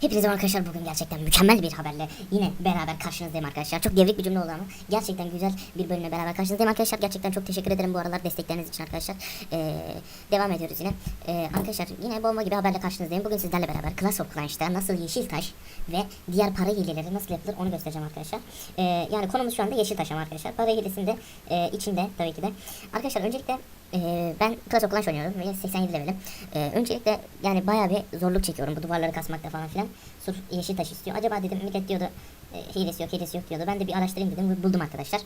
Hepinize arkadaşlar bugün gerçekten mükemmel bir haberle yine beraber karşınızdayım arkadaşlar. Çok devrik bir cümle oldu ama gerçekten güzel bir bölümle beraber karşınızdayım arkadaşlar. Gerçekten çok teşekkür ederim bu aralar destekleriniz için arkadaşlar. Ee, devam ediyoruz yine. Ee, arkadaşlar yine bomba gibi haberle karşınızdayım. Bugün sizlerle beraber Clash of Clans'ta nasıl yeşil taş ve diğer para hileleri nasıl yapılır onu göstereceğim arkadaşlar. Ee, yani konumuz şu anda yeşil taş ama arkadaşlar. Para hilesinde e, içinde tabii ki de. Arkadaşlar öncelikle ee, ben Clash of Clans oynuyorum ve 87 levelim. Ee, öncelikle yani bayağı bir zorluk çekiyorum bu duvarları kasmakta falan filan. Sırf yeşil taş istiyor. Acaba dedim millet diyordu e, hilesi yok hilesi yok diyordu. Ben de bir araştırayım dedim buldum arkadaşlar.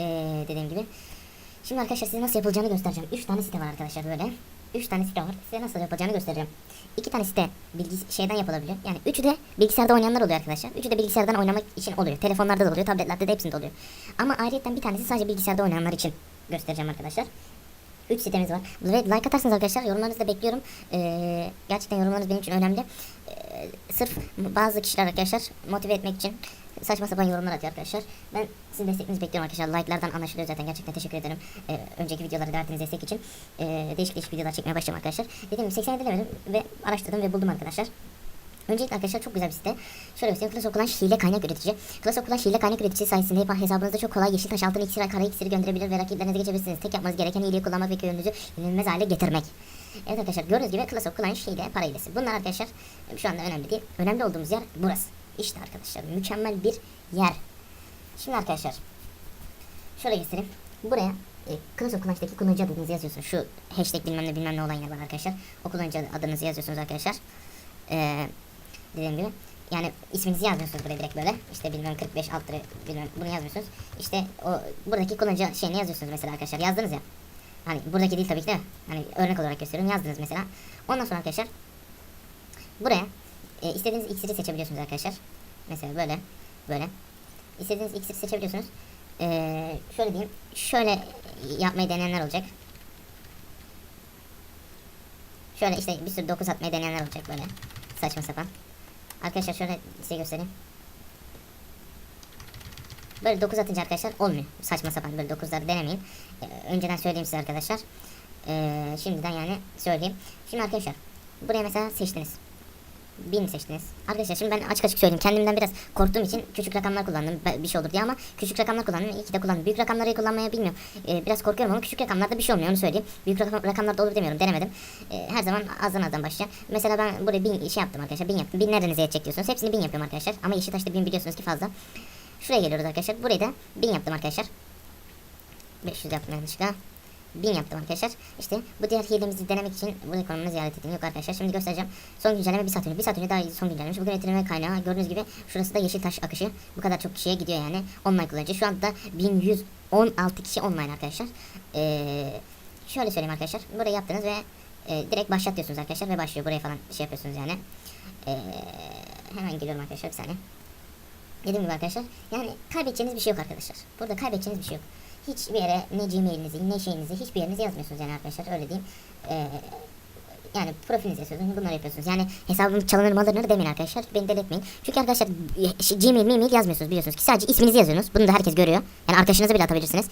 Ee, dediğim gibi. Şimdi arkadaşlar size nasıl yapılacağını göstereceğim. 3 tane site var arkadaşlar böyle. 3 tane site var. Size nasıl yapılacağını göstereceğim. 2 tane site bilgis şeyden yapılabiliyor. Yani üçü de bilgisayarda oynayanlar oluyor arkadaşlar. Üçü de bilgisayardan oynamak için oluyor. Telefonlarda da oluyor, tabletlerde de hepsinde oluyor. Ama ayrıca bir tanesi sadece bilgisayarda oynayanlar için göstereceğim arkadaşlar. 3 sitemiz var. Ve like atarsınız arkadaşlar. Yorumlarınızı da bekliyorum. Ee, gerçekten yorumlarınız benim için önemli. Ee, sırf bazı kişiler arkadaşlar motive etmek için saçma sapan yorumlar atıyor arkadaşlar. Ben sizin destekinizi bekliyorum arkadaşlar. Like'lardan anlaşılıyor zaten. Gerçekten teşekkür ederim. Ee, önceki videoları verdiğiniz destek için. Ee, değişik değişik videolar çekmeye başlayacağım arkadaşlar. Dediğim gibi 87 demedim ve araştırdım ve buldum arkadaşlar. Öncelikle arkadaşlar çok güzel bir site. Şöyle göstereyim. Class of Clans hile kaynak üretici. Class of Clans hile kaynak üreticisi sayesinde yapar hesabınızda çok kolay yeşil taş altın iksir ve kara iksiri gönderebilir ve rakiplerinize geçebilirsiniz. Tek yapmanız gereken hileyi kullanmak ve köyünüzü yenilmez hale getirmek. Evet arkadaşlar gördüğünüz gibi Class of Clans hile para hilesi. Bunlar arkadaşlar şu anda önemli değil. Önemli olduğumuz yer burası. İşte arkadaşlar mükemmel bir yer. Şimdi arkadaşlar şöyle göstereyim. Buraya e, Clash of Clans'taki kullanıcı adınızı yazıyorsunuz. Şu hashtag bilmem ne bilmem ne olan yer var arkadaşlar. O kullanıcı adınızı yazıyorsunuz arkadaşlar. Eee dediğim gibi. Yani isminizi yazmıyorsunuz buraya direkt böyle. İşte bilmem 45 alt bilmem bunu yazmıyorsunuz. İşte o buradaki kullanıcı şeyini yazıyorsunuz mesela arkadaşlar. Yazdınız ya. Hani buradaki değil tabii ki de. Hani örnek olarak gösteriyorum. Yazdınız mesela. Ondan sonra arkadaşlar buraya e, istediğiniz iksiri seçebiliyorsunuz arkadaşlar. Mesela böyle böyle. İstediğiniz iksiri seçebiliyorsunuz. E, şöyle diyeyim. Şöyle yapmayı deneyenler olacak. Şöyle işte bir sürü 9 atmayı deneyenler olacak böyle. Saçma sapan. Arkadaşlar şöyle size göstereyim. Böyle 9 atınca arkadaşlar olmuyor. Saçma sapan böyle 9'ları denemeyin. Ee, önceden söyleyeyim size arkadaşlar. Ee, şimdiden yani söyleyeyim. Şimdi arkadaşlar buraya mesela seçtiniz. 1000 seçtiniz. Arkadaşlar şimdi ben açık açık söyleyeyim. Kendimden biraz korktuğum için küçük rakamlar kullandım. Bir şey olur diye ama küçük rakamlar kullandım. İyi ki de kullandım. Büyük rakamları kullanmaya bilmiyorum. Ee, biraz korkuyorum ama küçük rakamlarda bir şey olmuyor onu söyleyeyim. Büyük rakam, rakamlarda olur demiyorum. Denemedim. Ee, her zaman azdan azdan başlayacağım. Mesela ben buraya 1000 şey yaptım arkadaşlar. 1000 yaptım. 1000 nereden yetecek diyorsunuz. Hepsini 1000 yapıyorum arkadaşlar. Ama Yeşiltaş'ta 1000 biliyorsunuz ki fazla. Şuraya geliyoruz arkadaşlar. Burayı da 1000 yaptım arkadaşlar. 500 yaptım yanlışlıkla. 1000 yaptım arkadaşlar. İşte bu diğer hilemizi denemek için bu ekonomimi ziyaret edin. Yok arkadaşlar şimdi göstereceğim. Son güncelleme bir saat önce. Bir saat önce daha son güncellemiş. Bugün üretilme kaynağı gördüğünüz gibi şurası da yeşil taş akışı. Bu kadar çok kişiye gidiyor yani. Online kullanıcı. Şu anda 1116 kişi online arkadaşlar. Ee, şöyle söyleyeyim arkadaşlar. Burayı yaptınız ve e, direkt başlat diyorsunuz arkadaşlar ve başlıyor. Buraya falan şey yapıyorsunuz yani. Ee, hemen geliyorum arkadaşlar bir saniye. Dediğim gibi arkadaşlar yani kaybedeceğiniz bir şey yok arkadaşlar. Burada kaybedeceğiniz bir şey yok. Hiçbir yere ne gmailinizi ne şeyinizi hiçbir yerinizi yazmıyorsunuz yani arkadaşlar öyle diyeyim. Ee, yani profilinizi yazıyorsunuz bunları yapıyorsunuz. Yani hesabım çalınır mı alınır demeyin arkadaşlar. Beni deli. Çünkü arkadaşlar şey, gmail mail yazmıyorsunuz biliyorsunuz ki sadece isminizi yazıyorsunuz. Bunu da herkes görüyor. Yani arkadaşınıza bile atabilirsiniz.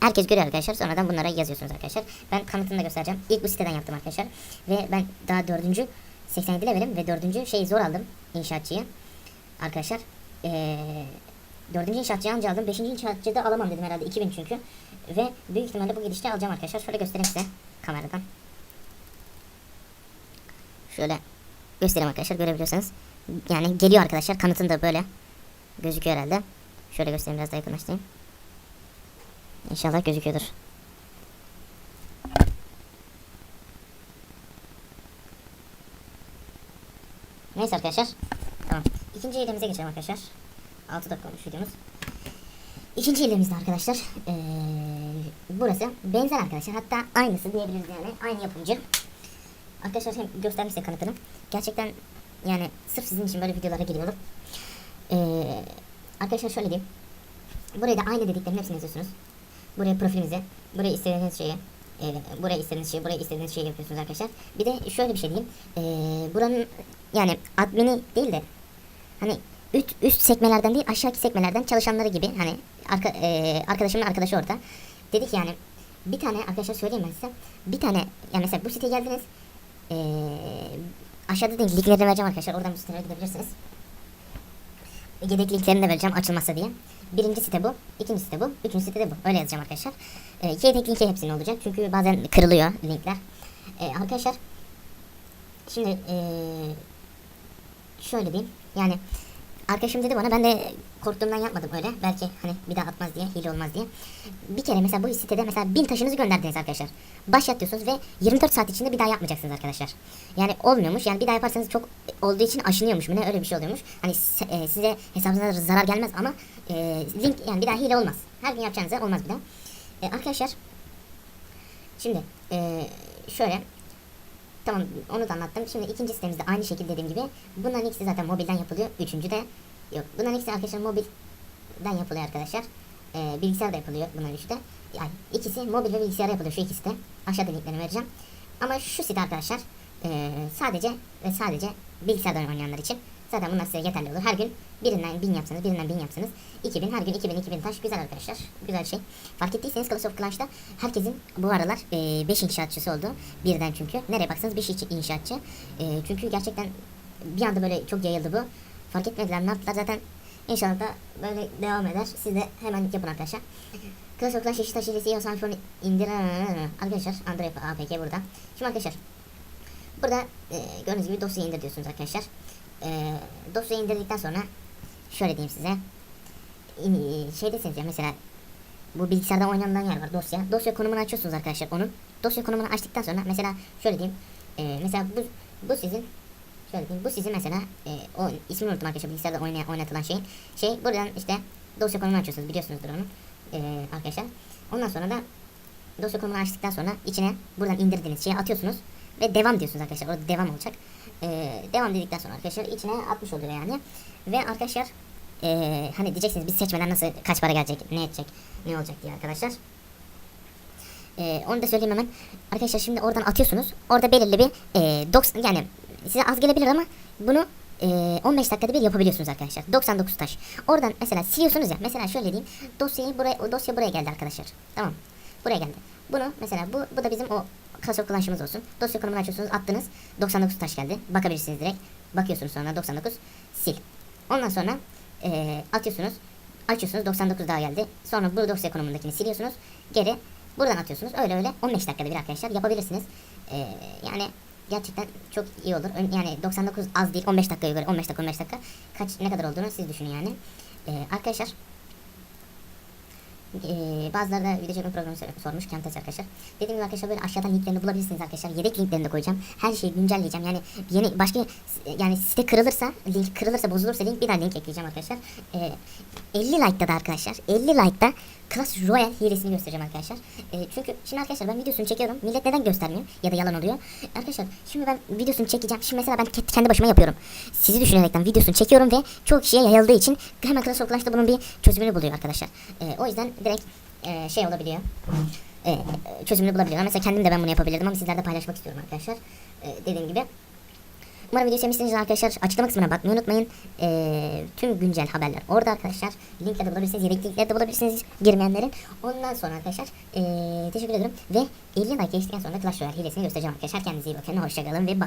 Herkes görüyor arkadaşlar. Sonradan bunlara yazıyorsunuz arkadaşlar. Ben kanıtını da göstereceğim. İlk bu siteden yaptım arkadaşlar. Ve ben daha dördüncü 87 levelim ve dördüncü şeyi zor aldım inşaatçıyı. Arkadaşlar ee, dördüncü inşaatçıyı anca aldım. Beşinci inşaatçıyı da alamam dedim herhalde. 2000 çünkü. Ve büyük ihtimalle bu gidişte alacağım arkadaşlar. Şöyle göstereyim size kameradan. Şöyle göstereyim arkadaşlar görebiliyorsanız. Yani geliyor arkadaşlar. Kanıtın da böyle gözüküyor herhalde. Şöyle göstereyim biraz daha yakınlaştırayım. İnşallah gözüküyordur. Neyse arkadaşlar. Tamam. İkinci hilemize geçelim arkadaşlar. 6 dakika olmuş videomuz. İkinci hilemizde arkadaşlar. Ee, burası benzer arkadaşlar. Hatta aynısı diyebiliriz yani. Aynı yapımcı. Arkadaşlar hem göstermiş size kanıtını. Gerçekten yani sırf sizin için böyle videolara geliyorum. Ee, arkadaşlar şöyle diyeyim. Buraya da aynı dediklerin hepsini yazıyorsunuz. Buraya profilinizi, buraya istediğiniz şeyi, e, buraya istediğiniz şeyi, buraya istediğiniz şeyi yapıyorsunuz arkadaşlar. Bir de şöyle bir şey diyeyim. E, buranın yani admini değil de hani üst, üst sekmelerden değil aşağıki sekmelerden çalışanları gibi hani arka, e, arkadaşımın arkadaşı orada. Dedi ki yani bir tane arkadaşlar söyleyeyim ben size. Bir tane yani mesela bu siteye geldiniz. E, aşağıda da linklerini vereceğim arkadaşlar. Oradan bu sitelere gidebilirsiniz. Yedek linklerini de vereceğim açılmazsa diye. Birinci site bu, ikinci site bu, üçüncü site de bu. Öyle yazacağım arkadaşlar. E, yedek linki hepsinin olacak. Çünkü bazen kırılıyor linkler. E, arkadaşlar şimdi e, şöyle diyeyim. Yani arkadaşım dedi bana ben de korktuğumdan yapmadım öyle. Belki hani bir daha atmaz diye, hile olmaz diye. Bir kere mesela bu sitede mesela bin taşınızı gönderdiniz arkadaşlar. Başlat diyorsunuz ve 24 saat içinde bir daha yapmayacaksınız arkadaşlar. Yani olmuyormuş. Yani bir daha yaparsanız çok olduğu için aşınıyormuş mu ne öyle bir şey oluyormuş. Hani e, size hesabınıza zarar gelmez ama e, link yani bir daha hile olmaz. Her gün yapacağınızda olmaz bir daha. E, arkadaşlar şimdi e, şöyle Tamam onu da anlattım. Şimdi ikinci sitemizde aynı şekilde dediğim gibi. Bunların ikisi zaten mobilden yapılıyor. Üçüncü de yok. Bunların ikisi arkadaşlar mobilden yapılıyor arkadaşlar. Ee, bilgisayarda yapılıyor bunların üçü de. Yani ikisi mobil ve bilgisayarda yapılıyor şu ikisi de. Aşağıda linklerini vereceğim. Ama şu site arkadaşlar ee, sadece ve sadece bilgisayardan oynayanlar için. Zaten bunlar size yeterli olur. Her gün birinden bin yapsanız, birinden bin yapsanız 2000, her gün 2000, 2000 taş güzel arkadaşlar. Güzel şey. Fark ettiyseniz Clash of Clans'ta herkesin bu aralar 5 inşaatçısı oldu. Birden çünkü. Nereye baksanız 5 inşaatçı. E, çünkü gerçekten bir anda böyle çok yayıldı bu. Fark etmediler ne yaptılar zaten İnşallah da böyle devam eder. Siz de hemen yapın arkadaşlar. Clash of Clans Yeşiltaş hilesi iOS iPhone indir. Arkadaşlar Android APK burada. Şimdi arkadaşlar burada e, gördüğünüz gibi dosyayı indir diyorsunuz arkadaşlar. E, dosyayı indirdikten sonra şöyle diyeyim size. İn, şey deseniz ya mesela bu bilgisayarda oynanan yer var dosya. Dosya konumunu açıyorsunuz arkadaşlar onun. Dosya konumunu açtıktan sonra mesela şöyle diyeyim. E, mesela bu, bu sizin şöyle diyeyim. Bu sizin mesela e, o ismini unuttum arkadaşlar bilgisayarda oynaya, oynatılan şeyin. Şey buradan işte dosya konumunu açıyorsunuz biliyorsunuzdur onu. E, arkadaşlar. Ondan sonra da dosya konumunu açtıktan sonra içine buradan indirdiğiniz şeyi atıyorsunuz. Ve devam diyorsunuz arkadaşlar. Orada devam olacak. E, devam dedikten sonra arkadaşlar içine atmış oluyor yani. Ve arkadaşlar e, hani diyeceksiniz biz seçmeden nasıl kaç para gelecek, ne edecek, ne olacak diye arkadaşlar. E, onu da söyleyeyim hemen. Arkadaşlar şimdi oradan atıyorsunuz. Orada belirli bir e, 90 yani size az gelebilir ama bunu e, 15 dakikada bir yapabiliyorsunuz arkadaşlar. 99 taş. Oradan mesela siliyorsunuz ya. Mesela şöyle diyeyim. Dosyayı buraya dosya buraya geldi arkadaşlar. Tamam. Buraya geldi. Bunu mesela bu bu da bizim o Clash of Clans'ımız olsun. Dosya konumunu açıyorsunuz. Attınız. 99 taş geldi. Bakabilirsiniz direkt. Bakıyorsunuz sonra 99 sil. Ondan sonra e, atıyorsunuz. Açıyorsunuz 99 daha geldi. Sonra bu dosya konumundakini siliyorsunuz. Geri buradan atıyorsunuz. Öyle öyle 15 dakikada bir arkadaşlar yapabilirsiniz. E, yani gerçekten çok iyi olur. Yani 99 az değil 15 dakikaya göre 15 dakika 15 dakika kaç ne kadar olduğunu siz düşünün yani. Ee, arkadaşlar ee, bazıları da video çekme programı sor- sormuş Camtasia arkadaşlar. Dediğim gibi arkadaşlar böyle aşağıdan linklerini bulabilirsiniz arkadaşlar. Yedek linklerini de koyacağım. Her şeyi güncelleyeceğim. Yani yeni başka yani site kırılırsa, link kırılırsa, bozulursa link bir daha link ekleyeceğim arkadaşlar. Ee, 50 like'da da arkadaşlar. 50 like'da Clash Royale hilesini göstereceğim arkadaşlar. Ee, çünkü şimdi arkadaşlar ben videosunu çekiyorum. Millet neden göstermiyor? Ya da yalan oluyor. Arkadaşlar şimdi ben videosunu çekeceğim. Şimdi mesela ben ke- kendi başıma yapıyorum. Sizi düşünerekten videosunu çekiyorum ve çok kişiye yayıldığı için hemen Clash of Clans'ta bunun bir çözümünü buluyor arkadaşlar. Ee, o yüzden direkt e, şey olabiliyor. E, çözümünü bulabiliyorlar. Mesela kendim de ben bunu yapabilirdim ama sizlerle paylaşmak istiyorum arkadaşlar. E, dediğim gibi. Umarım videoyu sevmişsinizdir arkadaşlar. Açıklama kısmına bakmayı unutmayın. Ee, tüm güncel haberler orada arkadaşlar. Linkleri de bulabilirsiniz. Yedek linkleri de bulabilirsiniz girmeyenlerin. Ondan sonra arkadaşlar ee, teşekkür ederim. Ve 50 like geçtikten sonra Clash Royale hilesini göstereceğim arkadaşlar. Kendinize iyi bakın. Hoşçakalın ve bay.